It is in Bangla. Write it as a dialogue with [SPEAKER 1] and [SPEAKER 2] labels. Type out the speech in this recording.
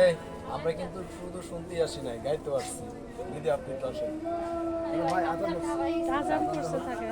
[SPEAKER 1] এই আমরা কিন্তু শুধু শুনতে আসি নাই গাইতে আসছি যদি আপনি একটু আসেন।
[SPEAKER 2] ভাই আজান করছে। থাকে